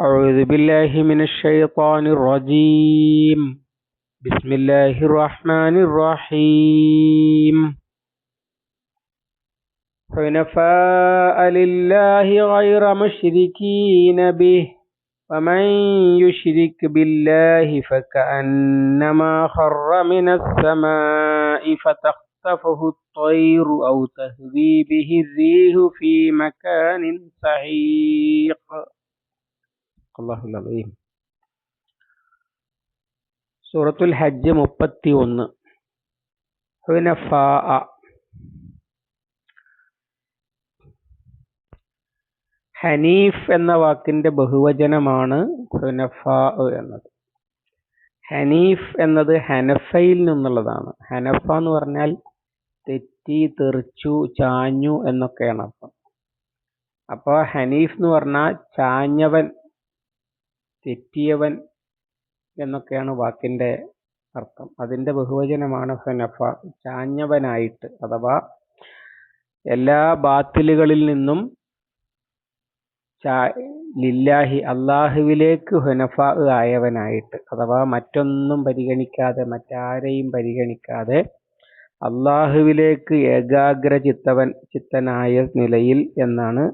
أعوذ بالله من الشيطان الرجيم. بسم الله الرحمن الرحيم. حنفاء لله غير مشركين به ومن يشرك بالله فكأنما خر من السماء فتخطفه الطير أو تهوي به الريح في مكان سحيق. അള്ളാഹുൽ അലീം സൂറത്തുൽ ഹജ്ജ് മുപ്പത്തി ഒന്ന് ഹനീഫ് എന്ന വാക്കിന്റെ ബഹുവചനമാണ് ഹുനഫ എന്നത്. ഹനീഫ് എന്നത് ഹനഫയിൽ നിന്നുള്ളതാണ്. ഹനഫ എന്ന് പറഞ്ഞാൽ തെറ്റി തെറിച്ചു ചാഞ്ഞു എന്നൊക്കെയാണ് അർത്ഥം. അപ്പോൾ ഹനീഫ് എന്ന് പറഞ്ഞാൽ ചാഞ്ഞവൻ തെറ്റിയവൻ എന്നൊക്കെയാണ് വാക്കിന്റെ അർത്ഥം. അതിന്റെ ബഹുവചനമാണ് ഹനഫ. ചാഞ്ഞവനായിട്ട് അഥവാ എല്ലാ ബാത്തിലുകളിൽ നിന്നും ലില്ലാഹി അള്ളാഹുവിലേക്ക് ഹുനഫ ആയവനായിട്ട് അഥവാ മറ്റൊന്നും പരിഗണിക്കാതെ മറ്റാരെയും പരിഗണിക്കാതെ അള്ളാഹുവിലേക്ക് ഏകാഗ്ര ചിത്തവൻ ചിത്തനായ നിലയിൽ എന്നാണ്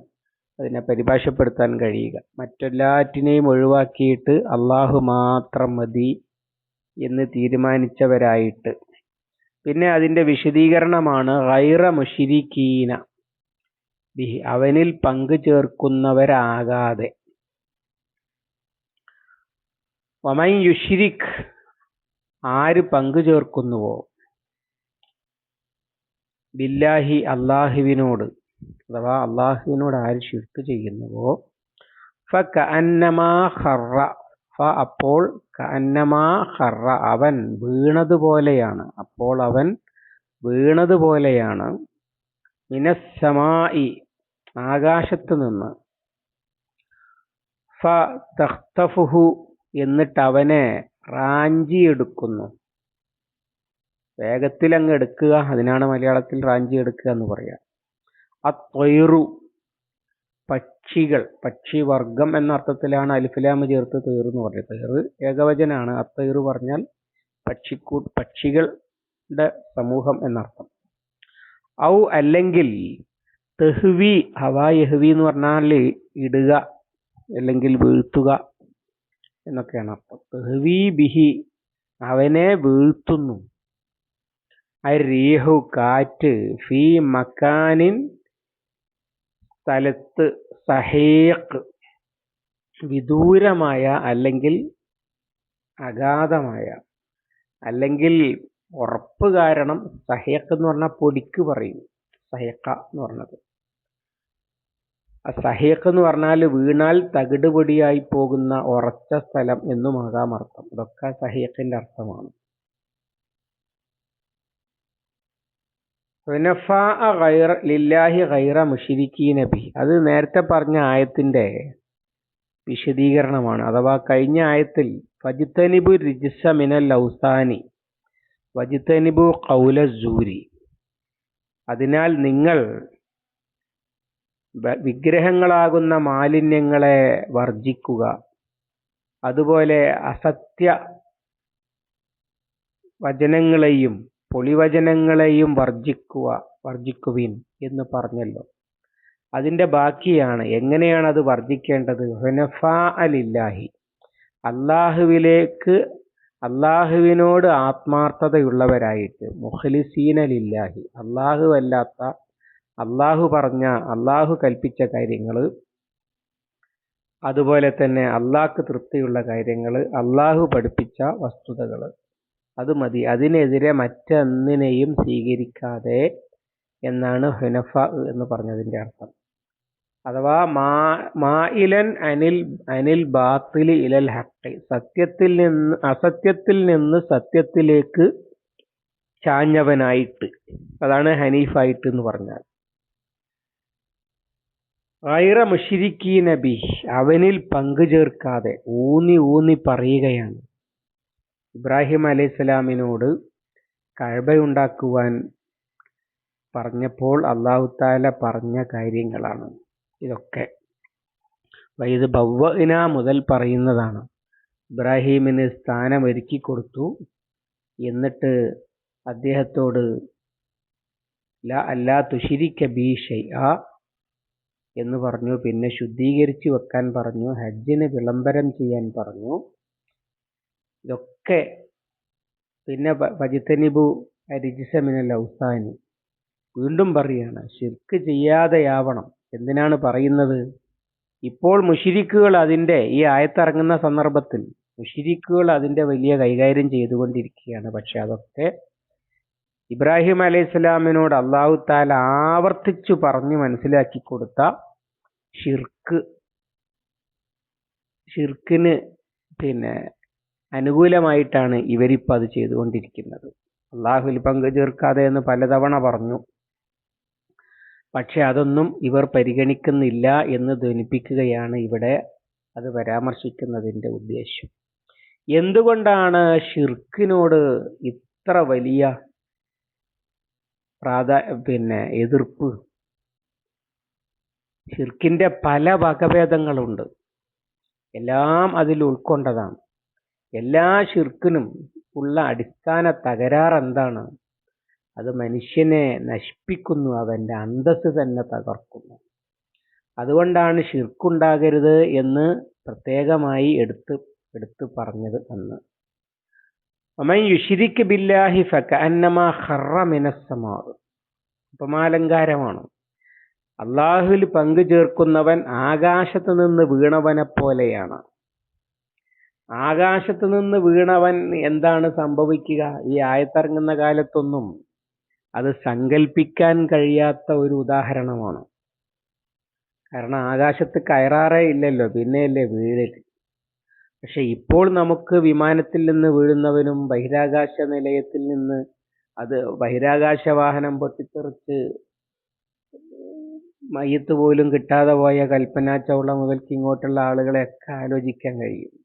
അതിനെ പരിഭാഷപ്പെടുത്താൻ കഴിയുക. മറ്റെല്ലാറ്റിനെയും ഒഴിവാക്കിയിട്ട് അള്ളാഹു മാത്രം മതി എന്ന് തീരുമാനിച്ചവരായിട്ട്. പിന്നെ അതിന്റെ വിശദീകരണമാണ് റൈറ മുഷിരിക്കീന ബിഹി അവനിൽ പങ്കു ചേർക്കുന്നവരാകാതെ. വമൻ യുഷിരിക് ആര് പങ്കു ചേർക്കുന്നുവോ? ബില്ലാഹി അള്ളാഹുവിനോട് അഥവാ അള്ളാഹുവിനോട് ആര് ഷിർക്ക് ചെയ്യുന്നുവോ? ഫ അന്നമാ ഖറ ഫ അപ്പോൾ കന്നമാ ഖറ അവൻ വീണതുപോലെയാണ്. അപ്പോൾ അവൻ വീണതുപോലെയാണ്. മിനസ്സമായി ആകാശത്ത് നിന്ന്. ഫ തഖ്തഫുഹു എന്നിട്ട് അവനെ റാഞ്ചി എടുക്കുന്നു വേഗത്തിൽ അങ്ങ് എടുക്കുക. അതിനാണ് മലയാളത്തിൽ റാഞ്ചി എടുക്കുക എന്ന് പറയാം. അത്വയറു പക്ഷികൾ പക്ഷിവർഗം എന്ന അർത്ഥത്തിലാണ് അലിഫിലാമ ചേർത്ത് തേർ എന്ന് പറഞ്ഞത്. തേർ ഏകവചനാണ്. അത്തൈറു പറഞ്ഞാൽ പക്ഷിക്കൂ പക്ഷികളുടെ സമൂഹം എന്നർത്ഥം. ഔ അല്ലെങ്കിൽ തെഹ്വി ഹവാ യഹ്വി എന്ന് പറഞ്ഞാൽ ഇടുക അല്ലെങ്കിൽ വീഴ്ത്തുക എന്നൊക്കെയാണ് അർത്ഥം. തെഹ്വി ബിഹി അവനെ വീഴ്ത്തുന്നു. അരീഹു കാറ്റ് ഫി മക്കാനിൻ സ്ഥലത്ത് സഹേക്ക് വിദൂരമായ അല്ലെങ്കിൽ അഗാധമായ അല്ലെങ്കിൽ ഉറപ്പ് കാരണം സഹേക്ക് എന്ന് പറഞ്ഞാൽ പൊടിക്ക് പറയും. സഹേക്ക എന്ന് പറഞ്ഞത്. സഹേക്ക് എന്ന് പറഞ്ഞാൽ വീണാൽ തകിട് പൊടിയായി പോകുന്ന ഉറച്ച സ്ഥലം എന്നുമാകാം അർത്ഥം. ഇതൊക്കെ സഹേക്കിന്റെ അർത്ഥമാണ്. ലില്ലാഹി ഗൈറ മുഷിരിക്കീന അത് നേരത്തെ പറഞ്ഞ ആയത്തിന്റെ വിശദീകരണമാണ്. അഥവാ കഴിഞ്ഞ ആയത്തിൽ വജിത്തനിബു റിജിസ മിനൽ ഔസാനി വജിത്തനിബു കൗല സൂരി. അതിനാൽ നിങ്ങൾ വിഗ്രഹങ്ങളാകുന്ന മാലിന്യങ്ങളെ വർജിക്കുക അതുപോലെ അസത്യ വചനങ്ങളെയും പൊളിവചനങ്ങളെയും വർജിക്കുക വർജിക്കുവിൻ എന്ന് പറഞ്ഞല്ലോ. അതിന്റെ ബാക്കിയാണ് എങ്ങനെയാണ് അത് വർജിക്കേണ്ടത് ഹുനഫാ അലില്ലാഹി അള്ളാഹുവിലേക്ക് അള്ളാഹുവിനോട് ആത്മാർത്ഥതയുള്ളവരായിട്ട്. മുഹലിസീൻ അലില്ലാഹി അള്ളാഹു അല്ലാത്ത അള്ളാഹു പറഞ്ഞ അള്ളാഹു കൽപ്പിച്ച കാര്യങ്ങൾ അതുപോലെ തന്നെ അള്ളാഹ്ക്ക് തൃപ്തിയുള്ള കാര്യങ്ങൾ അള്ളാഹു പഠിപ്പിച്ച വസ്തുതകൾ അത് മതി. അതിനെതിരെ മറ്റൊന്നിനെയും സ്വീകരിക്കാതെ എന്നാണ് ഹുനഫ എന്ന് പറഞ്ഞതിന്റെ അർത്ഥം. അഥവാ മാ മായിലൻ അനിൽ അനിൽ ബാത്തിൽ ഇലൽ ഹക്കി സത്യത്തിൽ നിന്ന് അസത്യത്തിൽ നിന്ന് സത്യത്തിലേക്ക് ചാഞ്ഞവനായിട്ട്. അതാണ് ഹനീഫായിട്ട് എന്ന് പറഞ്ഞാൽ. ഐറ മുഷിരിക്കീ നബി അവനിൽ പങ്കു ചേർക്കാതെ ഊന്നി ഊന്നി പറയുകയാണ്. ഇബ്രാഹിം അലൈഹിസ്സലാമിനോട് കഴബയുണ്ടാക്കുവാൻ പറഞ്ഞപ്പോൾ അള്ളാഹു താല പറഞ്ഞ കാര്യങ്ങളാണ്. ഇതൊക്കെ. വൈദ് ബവ്വഇന മുതൽ പറയുന്നതാണ്. ഇബ്രാഹീമിന് സ്ഥാനം ഒരുക്കി കൊടുത്തു. എന്നിട്ട് അദ്ദേഹത്തോട് ല അല്ലാ തുഷിരിക്ക ബി എന്ന് പറഞ്ഞു. പിന്നെ ശുദ്ധീകരിച്ചു വെക്കാൻ പറഞ്ഞു. ഹജ്ജിന് വിളംബരം ചെയ്യാൻ പറഞ്ഞു. ഇതൊക്കെ പിന്നെ പജിത്തനിബു രജിസമിനല്ല ഉസാനി വീണ്ടും പറയാണ് ശിർക്ക് ചെയ്യാതെയാവണം. എന്തിനാണ് പറയുന്നത്? ഇപ്പോൾ മുഷിരിക്കുകൾ അതിന്റെ ഈ ആയത്തിറങ്ങുന്ന സന്ദർഭത്തിൽ മുഷിരിക്കുകൾ അതിന്റെ വലിയ കൈകാര്യം ചെയ്തുകൊണ്ടിരിക്കുകയാണ്. പക്ഷെ അതൊക്കെ ഇബ്രാഹിം അലൈഹി സ്വലാമിനോട് അള്ളാഹു താല ആവർത്തിച്ചു പറഞ്ഞു മനസ്സിലാക്കി കൊടുത്ത ഷിർക്ക് ഷിർക്കിന് പിന്നെ അനുകൂലമായിട്ടാണ് ഇവരിപ്പോൾ അത് ചെയ്തുകൊണ്ടിരിക്കുന്നത്. അള്ളാഹുൽ പങ്കു ചേർക്കാതെ എന്ന് പലതവണ പറഞ്ഞു. പക്ഷെ അതൊന്നും ഇവർ പരിഗണിക്കുന്നില്ല എന്ന് ധനിപ്പിക്കുകയാണ് ഇവിടെ അത് പരാമർശിക്കുന്നതിന്റെ ഉദ്ദേശം. എന്തുകൊണ്ടാണ് ഷിർക്കിനോട് ഇത്ര വലിയ പ്രാധാ പിന്നെ എതിർപ്പ്? ഷിർക്കിന്റെ പല വകഭേദങ്ങളുണ്ട്. എല്ലാം അതിൽ ഉൾക്കൊണ്ടതാണ്. എല്ലാ ഷിർക്കിനും ഉള്ള അടിസ്ഥാന തകരാർ എന്താണ്? അത് മനുഷ്യനെ നശിപ്പിക്കുന്നു അവന്റെ അന്തസ് തന്നെ തകർക്കുന്നു. അതുകൊണ്ടാണ് ഷിർക്കുണ്ടാകരുത് എന്ന് പ്രത്യേകമായി എടുത്ത് എടുത്ത് പറഞ്ഞത് എന്ന് ഒമൻ യുഷിരിക്ക് ബില്ലാഹി ഫക്ക അന്നമ മിനസ്സമാവ് ഉപമാലങ്കാരമാണ് അള്ളാഹുവിൽ പങ്കു ചേർക്കുന്നവൻ ആകാശത്ത് നിന്ന് വീണവനെ പോലെയാണ്. ആകാശത്ത് നിന്ന് വീണവൻ എന്താണ് സംഭവിക്കുക? ഈ ആയത്തിറങ്ങുന്ന കാലത്തൊന്നും അത് സങ്കല്പിക്കാൻ കഴിയാത്ത ഒരു ഉദാഹരണമാണ്. കാരണം ആകാശത്ത് കയറാറേ ഇല്ലല്ലോ പിന്നെയല്ലേ വീഴൽ. പക്ഷെ ഇപ്പോൾ നമുക്ക് വിമാനത്തിൽ നിന്ന് വീഴുന്നവനും ബഹിരാകാശ നിലയത്തിൽ നിന്ന് അത് ബഹിരാകാശ വാഹനം പൊട്ടിത്തെറിച്ച് മയ്യത്ത് പോലും കിട്ടാതെ പോയ കൽപ്പന ചൗള മുതൽക്ക് ഇങ്ങോട്ടുള്ള ആളുകളെയൊക്കെ ആലോചിക്കാൻ കഴിയും.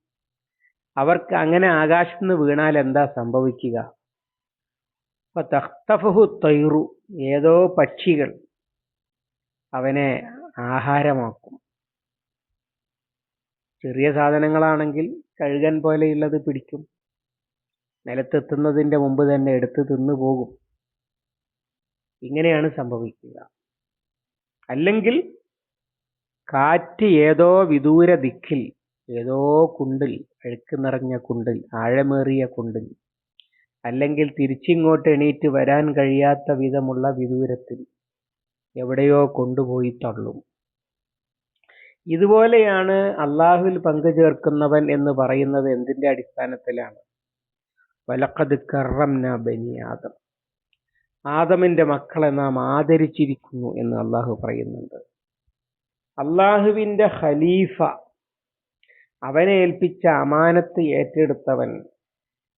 അവർക്ക് അങ്ങനെ ആകാശത്ത് നിന്ന് വീണാൽ എന്താ സംഭവിക്കുക? തഖ്തഫഹു തൈറു ഏതോ പക്ഷികൾ അവനെ ആഹാരമാക്കും. ചെറിയ സാധനങ്ങളാണെങ്കിൽ കഴുകൻ പോലെയുള്ളത് പിടിക്കും. നിലത്തെത്തുന്നതിന്റെ മുമ്പ് തന്നെ എടുത്ത് തിന്നു പോകും. ഇങ്ങനെയാണ് സംഭവിക്കുക. അല്ലെങ്കിൽ കാറ്റ് ഏതോ വിദൂര ദിക്കിൽ ഏതോ കുണ്ടിൽ അഴുക്ക് നിറഞ്ഞ കുണ്ടിൽ ആഴമേറിയ കുണ്ടിൽ. അല്ലെങ്കിൽ തിരിച്ചിങ്ങോട്ട് എണീറ്റ് വരാൻ കഴിയാത്ത വിധമുള്ള വിദൂരത്തിൽ എവിടെയോ കൊണ്ടുപോയി തള്ളും. ഇതുപോലെയാണ് അള്ളാഹുവിൽ പങ്കു ചേർക്കുന്നവൻ എന്ന് പറയുന്നത് എന്തിന്റെ അടിസ്ഥാനത്തിലാണ്? വലക്കത് കറംന ബനി ആദം. ആദമിന്റെ മക്കളെ നാം ആദരിച്ചിരിക്കുന്നു എന്ന് അള്ളാഹു പറയുന്നുണ്ട്. അള്ളാഹുവിന്റെ ഖലീഫ അവനെ ഏൽപ്പിച്ച അമാനത്ത് ഏറ്റെടുത്തവൻ.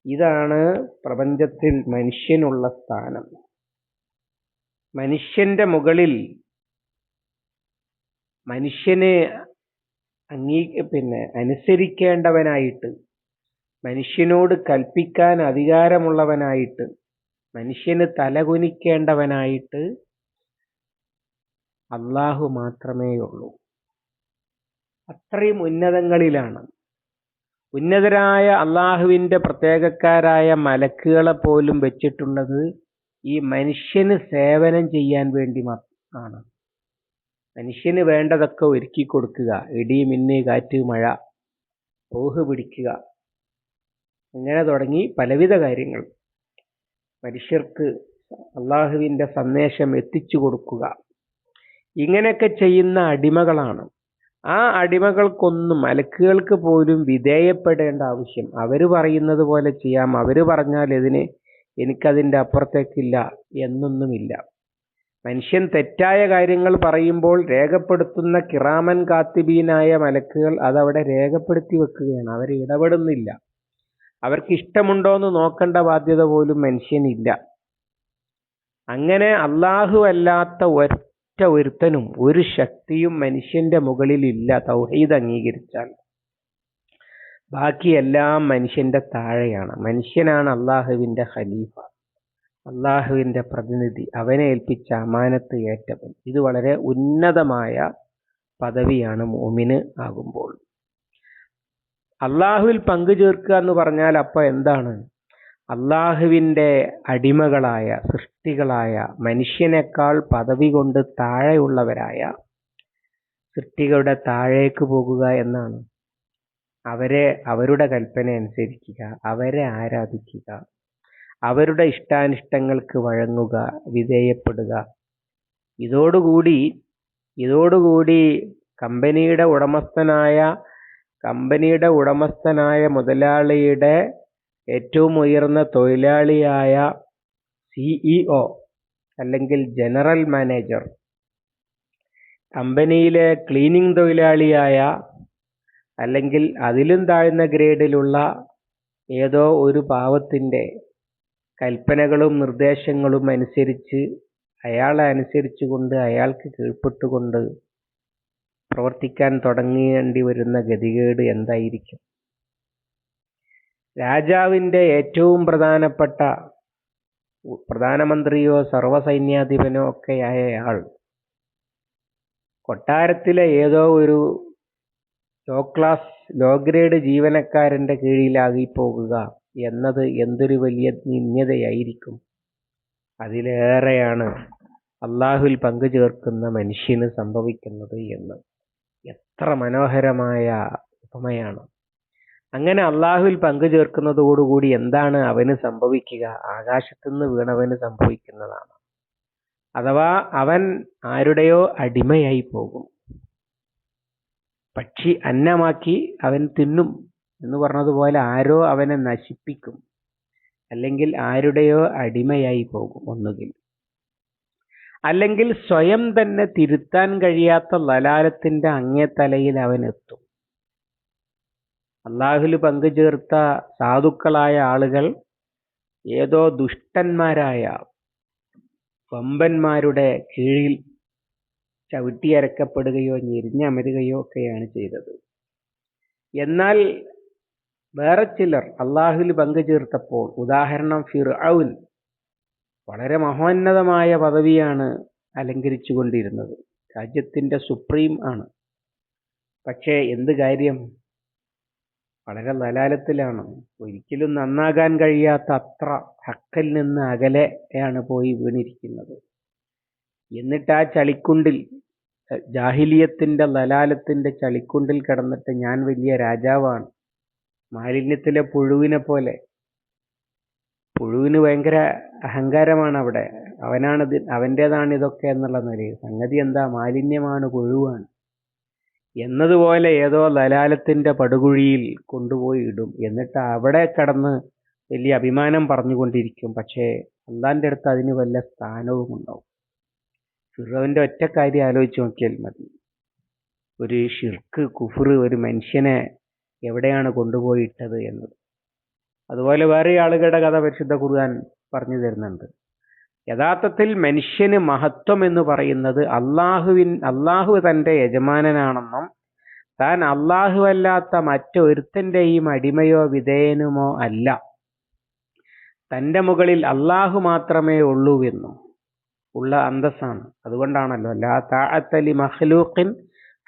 ഇതാണ് പ്രപഞ്ചത്തിൽ മനുഷ്യനുള്ള സ്ഥാനം. മനുഷ്യന്റെ മുകളിൽ മനുഷ്യനെ അംഗീ പിന്നെ അനുസരിക്കേണ്ടവനായിട്ട് മനുഷ്യനോട് കൽപ്പിക്കാൻ അധികാരമുള്ളവനായിട്ട് മനുഷ്യന് തലകുനിക്കേണ്ടവനായിട്ട് അള്ളാഹു മാത്രമേയുള്ളൂ. അത്രയും ഉന്നതങ്ങളിലാണ്. ഉന്നതരായ അള്ളാഹുവിന്റെ പ്രത്യേകക്കാരായ മലക്കുകളെ പോലും വെച്ചിട്ടുള്ളത് ഈ മനുഷ്യന് സേവനം ചെയ്യാൻ വേണ്ടി ആണ്. മനുഷ്യന് വേണ്ടതൊക്കെ ഒരുക്കി കൊടുക്കുക. ഇടി മിന്ന് കാറ്റ് മഴ പോഹ് പിടിക്കുക. അങ്ങനെ തുടങ്ങി പലവിധ കാര്യങ്ങൾ. മനുഷ്യർക്ക് അള്ളാഹുവിന്റെ സന്ദേശം എത്തിച്ചു കൊടുക്കുക. ഇങ്ങനെയൊക്കെ ചെയ്യുന്ന അടിമകളാണ്. ആ അടിമകൾക്കൊന്നും മലക്കുകൾക്ക് പോലും വിധേയപ്പെടേണ്ട ആവശ്യം. അവർ പറയുന്നത് പോലെ ചെയ്യാം. അവർ പറഞ്ഞാൽ ഇതിന് എനിക്കതിന്റെ അപ്പുറത്തേക്കില്ല എന്നൊന്നുമില്ല. മനുഷ്യൻ തെറ്റായ കാര്യങ്ങൾ പറയുമ്പോൾ രേഖപ്പെടുത്തുന്ന കിറാമൻ കാത്തിബീനായ മലക്കുകൾ അതവിടെ രേഖപ്പെടുത്തി വെക്കുകയാണ്. അവർ ഇടപെടുന്നില്ല. അവർക്ക് ഇഷ്ടമുണ്ടോ എന്ന് നോക്കേണ്ട ബാധ്യത പോലും മനുഷ്യനില്ല. അങ്ങനെ അള്ളാഹു അല്ലാത്ത ഒറ്റ ഒരുത്തനും ഒരു ശക്തിയും മനുഷ്യന്റെ മുകളിൽ ഇല്ല തൗഹീദ് അംഗീകരിച്ചാൽ. ബാക്കിയെല്ലാം മനുഷ്യന്റെ താഴെയാണ്. മനുഷ്യനാണ് അള്ളാഹുവിന്റെ ഖലീഫ. അള്ളാഹുവിന്റെ പ്രതിനിധി. അവനെ ഏൽപ്പിച്ച അമാനത്ത് ഏറ്റവൻ. ഇത് വളരെ ഉന്നതമായ പദവിയാണ് മോമിന് ആകുമ്പോൾ. അള്ളാഹുവിൽ പങ്കു ചേർക്കുക എന്ന് പറഞ്ഞാൽ അപ്പൊ എന്താണ്? അള്ളാഹുവിന്റെ അടിമകളായ സൃഷ്ടികളായ മനുഷ്യനേക്കാൾ പദവി കൊണ്ട് താഴെയുള്ളവരായ സൃഷ്ടികളുടെ താഴേക്ക് പോകുക എന്നാണ്. അവരെ അവരുടെ കൽപ്പന അനുസരിക്കുക അവരെ ആരാധിക്കുക അവരുടെ ഇഷ്ടാനിഷ്ടങ്ങൾക്ക് വഴങ്ങുക വിധേയപ്പെടുക. ഇതോടുകൂടി ഇതോടുകൂടി കമ്പനിയുടെ ഉടമസ്ഥനായ കമ്പനിയുടെ ഉടമസ്ഥനായ മുതലാളിയുടെ ഏറ്റവും ഉയർന്ന തൊഴിലാളിയായ സിഇഒ അല്ലെങ്കിൽ ജനറൽ മാനേജർ കമ്പനിയിലെ ക്ലീനിങ് തൊഴിലാളിയായ അല്ലെങ്കിൽ അതിലും താഴ്ന്ന ഗ്രേഡിലുള്ള ഏതോ ഒരു പാവത്തിന്റെ കൽപ്പനകളും നിർദ്ദേശങ്ങളും അനുസരിച്ച് അയാളെ അനുസരിച്ചുകൊണ്ട് അയാൾക്ക് കീഴ്പ്പെട്ടുകൊണ്ട് പ്രവർത്തിക്കാൻ തുടങ്ങേണ്ടി വരുന്ന ഗതികേട് എന്തായിരിക്കും? രാജാവിന്റെ ഏറ്റവും പ്രധാനപ്പെട്ട പ്രധാനമന്ത്രിയോ സർവസൈന്യാധിപനോ ഒക്കെയായ ആൾ കൊട്ടാരത്തിലെ ഏതോ ഒരു ലോ ക്ലാസ് ലോ ഗ്രേഡ് ജീവനക്കാരന്റെ കീഴിലാകി പോകുക എന്നത് എന്തൊരു വലിയ നിന്യതയായിരിക്കും അതിലേറെയാണ് അള്ളാഹുൽ പങ്കു ചേർക്കുന്ന മനുഷ്യന് സംഭവിക്കുന്നത് എന്ന്. എത്ര മനോഹരമായ ഉപമയാണ്. അങ്ങനെ അള്ളാഹുവിൽ പങ്കു ചേർക്കുന്നതോടുകൂടി എന്താണ് അവന് സംഭവിക്കുക? ആകാശത്തുനിന്ന് വീണവന് സംഭവിക്കുന്നതാണ്. അഥവാ അവൻ ആരുടെയോ അടിമയായി പോകും. പക്ഷി അന്നമാക്കി അവൻ തിന്നും എന്ന് പറഞ്ഞതുപോലെ ആരോ അവനെ നശിപ്പിക്കും. അല്ലെങ്കിൽ ആരുടെയോ അടിമയായി പോകും ഒന്നുകിൽ. അല്ലെങ്കിൽ സ്വയം തന്നെ തിരുത്താൻ കഴിയാത്ത ലലാലത്തിന്റെ അങ്ങേത്തലയിൽ അവൻ എത്തും. അള്ളാഹുൽ പങ്കുചേർത്ത സാധുക്കളായ ആളുകൾ ഏതോ ദുഷ്ടന്മാരായ വമ്പന്മാരുടെ കീഴിൽ ചവിട്ടിയരക്കപ്പെടുകയോ ഞെരിഞ്ഞമരുകയോ ഒക്കെയാണ് ചെയ്തത്. എന്നാൽ വേറെ ചിലർ അള്ളാഹുൽ പങ്കുചേർത്തപ്പോൾ ഉദാഹരണം ഫിർഔൻ വളരെ മഹോന്നതമായ പദവിയാണ് അലങ്കരിച്ചു കൊണ്ടിരുന്നത് രാജ്യത്തിന്റെ സുപ്രീം ആണ്. പക്ഷേ എന്ത് കാര്യം? വളരെ നലാലത്തിലാണ് ഒരിക്കലും നന്നാകാൻ കഴിയാത്ത അത്ര ഹക്കൽ നിന്ന് അകലെയാണ് പോയി വീണിരിക്കുന്നത്. എന്നിട്ട് ആ ചളിക്കുണ്ടിൽ ജാഹിലിയത്തിന്റെ ലലാലത്തിന്റെ ചളിക്കുണ്ടിൽ കിടന്നിട്ട് ഞാൻ വലിയ രാജാവാണ്. മാലിന്യത്തിലെ പുഴുവിനെ പോലെ. പുഴുവിന് ഭയങ്കര അഹങ്കാരമാണ് അവിടെ. അവനാണ് അവന്റേതാണ് ഇതൊക്കെ എന്നുള്ള നിലയിൽ. സംഗതി എന്താ? മാലിന്യമാണ് പുഴുവാണ്. എന്നതുപോലെ ഏതോ ലലാലത്തിന്റെ പടുകുഴിയിൽ കൊണ്ടുപോയി ഇടും. എന്നിട്ട് അവിടെ കടന്ന് വലിയ അഭിമാനം പറഞ്ഞുകൊണ്ടിരിക്കും. പക്ഷേ അള്ളാന്റെ അടുത്ത് അതിന് വല്ല സ്ഥാനവും ഉണ്ടാവും. ഫിറോവിന്റെ ഒറ്റ കാര്യം ആലോചിച്ച് നോക്കിയാൽ മതി. ഒരു ഷിർക്ക് കുഫർ ഒരു മനുഷ്യനെ എവിടെയാണ് കൊണ്ടുപോയിട്ടത് എന്നത്. അതുപോലെ വേറെ ആളുകളുടെ കഥ പരിശുദ്ധ ഖുർആൻ പറഞ്ഞു തരുന്നുണ്ട്. യഥാർത്ഥത്തിൽ മനുഷ്യന് മഹത്വം എന്ന് പറയുന്നത് അള്ളാഹുവിൻ അള്ളാഹു തന്റെ യജമാനനാണെന്നും താൻ അള്ളാഹുവല്ലാത്ത മറ്റൊരുത്തന്റെയും അടിമയോ വിധേയനുമോ അല്ല. തന്റെ മുകളിൽ അള്ളാഹു മാത്രമേ ഉള്ളൂ ഉള്ളൂവെന്നും ഉള്ള അന്തസ്സാണ്. അതുകൊണ്ടാണല്ലോ ലാ താഅത്തലി മഹ്ലൂഖിൻ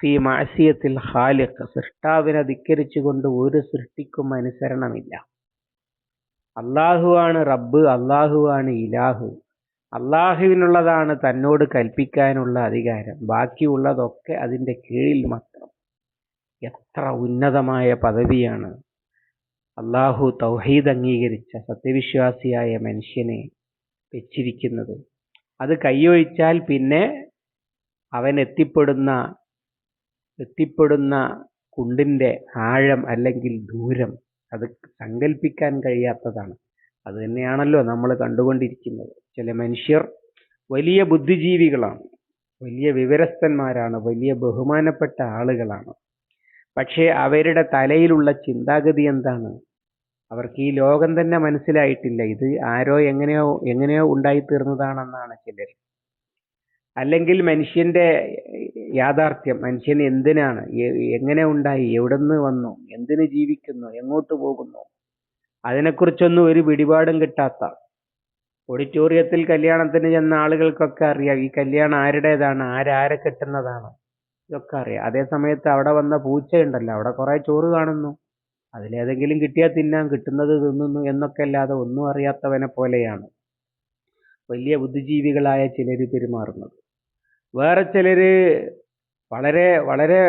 ഫി മാസിയത്തിൽ ഹാലിഖ് സൃഷ്ടാവിനെ ധിക്കരിച്ചുകൊണ്ട് ഒരു സൃഷ്ടിക്കും അനുസരണമില്ല. അള്ളാഹുവാണ് റബ്ബ് അള്ളാഹുവാണ് ഇലാഹു. അള്ളാഹുവിനുള്ളതാണ് തന്നോട് കൽപ്പിക്കാനുള്ള അധികാരം. ബാക്കിയുള്ളതൊക്കെ അതിന്റെ കീഴിൽ മാത്രം. എത്ര ഉന്നതമായ പദവിയാണ്. അള്ളാഹു തൗഹീദ് അംഗീകരിച്ച സത്യവിശ്വാസിയായ മനുഷ്യനെ വെച്ചിരിക്കുന്നത്. അത് കൈയൊഴിച്ചാൽ പിന്നെ അവൻ എത്തിപ്പെടുന്ന എത്തിപ്പെടുന്ന കുണ്ടിന്റെ ആഴം അല്ലെങ്കിൽ ദൂരം അത് സങ്കല്പിക്കാൻ കഴിയാത്തതാണ്. അത് തന്നെയാണല്ലോ നമ്മൾ കണ്ടുകൊണ്ടിരിക്കുന്നത്. ചില മനുഷ്യർ വലിയ ബുദ്ധിജീവികളാണ്. വലിയ വിവരസ്ഥന്മാരാണ്. വലിയ ബഹുമാനപ്പെട്ട ആളുകളാണ്. പക്ഷേ അവരുടെ തലയിലുള്ള ചിന്താഗതി എന്താണ്? അവർക്ക് ഈ ലോകം തന്നെ മനസ്സിലായിട്ടില്ല. ഇത് ആരോ എങ്ങനെയോ എങ്ങനെയോ ഉണ്ടായിത്തീർന്നതാണെന്നാണ് ചിലർ. അല്ലെങ്കിൽ മനുഷ്യന്റെ യാഥാർത്ഥ്യം മനുഷ്യൻ എന്തിനാണ്? എങ്ങനെ ഉണ്ടായി? എവിടുന്ന് വന്നു? എന്തിന് ജീവിക്കുന്നു? എങ്ങോട്ട് പോകുന്നു? അതിനെക്കുറിച്ചൊന്നും ഒരു പിടിപാടും കിട്ടാത്ത. ഓഡിറ്റോറിയത്തിൽ കല്യാണത്തിന് ചെന്ന ആളുകൾക്കൊക്കെ അറിയാം ഈ കല്യാണം ആരുടേതാണ് ആരാരെ കെട്ടുന്നതാണ്. ഇതൊക്കെ അറിയാം. അതേ സമയത്ത് അവിടെ വന്ന പൂച്ചയുണ്ടല്ലോ അവിടെ കുറേ ചോറ് കാണുന്നു. അതിലേതെങ്കിലും കിട്ടിയാൽ തിന്നാൻ കിട്ടുന്നത് തിന്നുന്നു എന്നൊക്കെ അല്ലാതെ ഒന്നും അറിയാത്തവനെ പോലെയാണ് വലിയ ബുദ്ധിജീവികളായ ചിലർ പെരുമാറുന്നത്. വേറെ ചിലര് വളരെ വളരെ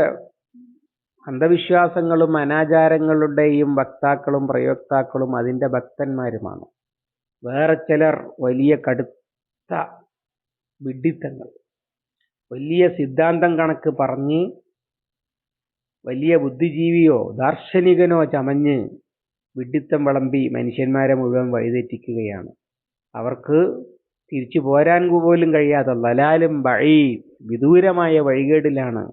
അന്ധവിശ്വാസങ്ങളും അനാചാരങ്ങളുടെയും വക്താക്കളും പ്രയോക്താക്കളും അതിന്റെ ഭക്തന്മാരുമാണ്. വേറെ ചിലർ വലിയ കടുത്ത വിഡിത്തങ്ങൾ വലിയ സിദ്ധാന്തം കണക്ക് പറഞ്ഞ് വലിയ ബുദ്ധിജീവിയോ ദാർശനികനോ ചമഞ്ഞ് വിഡിത്തം വിളമ്പി മനുഷ്യന്മാരെ മുഴുവൻ വഴിതെറ്റിക്കുകയാണ്. അവർക്ക് തിരിച്ചു പോരാൻ പോലും കഴിയാത്ത ലലാലും വഴി വിദൂരമായ വഴികേടിലാണ്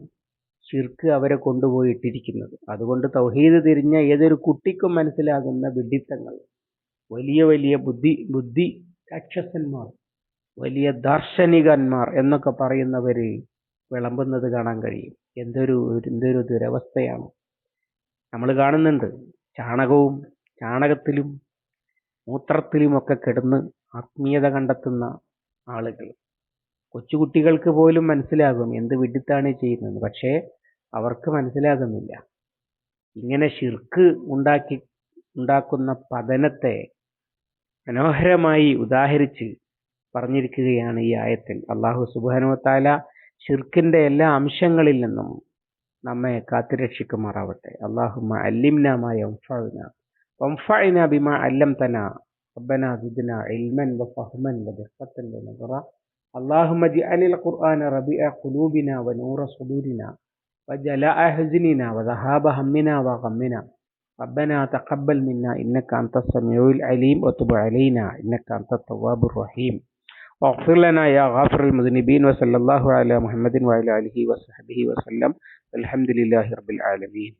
ഷിർക്ക് അവരെ കൊണ്ടുപോയി ഇട്ടിരിക്കുന്നത്. അതുകൊണ്ട് തൗഹീദ് തിരിഞ്ഞ ഏതൊരു കുട്ടിക്കും മനസ്സിലാകുന്ന വിഡിത്തങ്ങൾ. വലിയ വലിയ ബുദ്ധി ബുദ്ധി രാക്ഷസന്മാർ വലിയ ദാർശനികന്മാർ എന്നൊക്കെ പറയുന്നവർ വിളമ്പുന്നത് കാണാൻ കഴിയും. എന്തൊരു എന്തൊരു ദുരവസ്ഥയാണ്. നമ്മൾ കാണുന്നുണ്ട്. ചാണകവും ചാണകത്തിലും മൂത്രത്തിലുമൊക്കെ കിടന്ന് ആത്മീയത കണ്ടെത്തുന്ന ആളുകൾ. കൊച്ചുകുട്ടികൾക്ക് പോലും മനസ്സിലാകും എന്ത് വിഡിത്താണ് ചെയ്യുന്നത്. പക്ഷേ അവർക്ക് മനസ്സിലാകുന്നില്ല ഇങ്ങനെ ഷിർക്ക് ഉണ്ടാക്കി ഉണ്ടാക്കുന്ന പതനത്തെ മനോഹരമായി ഉദാഹരിച്ച് പറഞ്ഞിരിക്കുകയാണ് ഈ ആയത്തിൽ അള്ളാഹു സുബാനുവത്താല ഷിർക്കിന്റെ എല്ലാ അംശങ്ങളിൽ നിന്നും നമ്മെ കാത്തുരക്ഷിക്കുമാറാവട്ടെ അള്ളാഹുമ്മ അല്ലിംനാമായ വംഫഅന ബിമ അല്ലംതന ربنا زدنا علما وفهما ودقة ونظرا اللهم اجعل القرآن ربيع قلوبنا ونور صدورنا وجلاء حزننا وذهاب همنا وغمنا. ربنا تقبل منا إنك أنت السميع العليم. وتب علينا إنك أنت التواب الرحيم. واغفر لنا يا غافر المذنبين وصلى الله على محمد وعلى آله وصحبه وسلم. الحمد لله رب العالمين.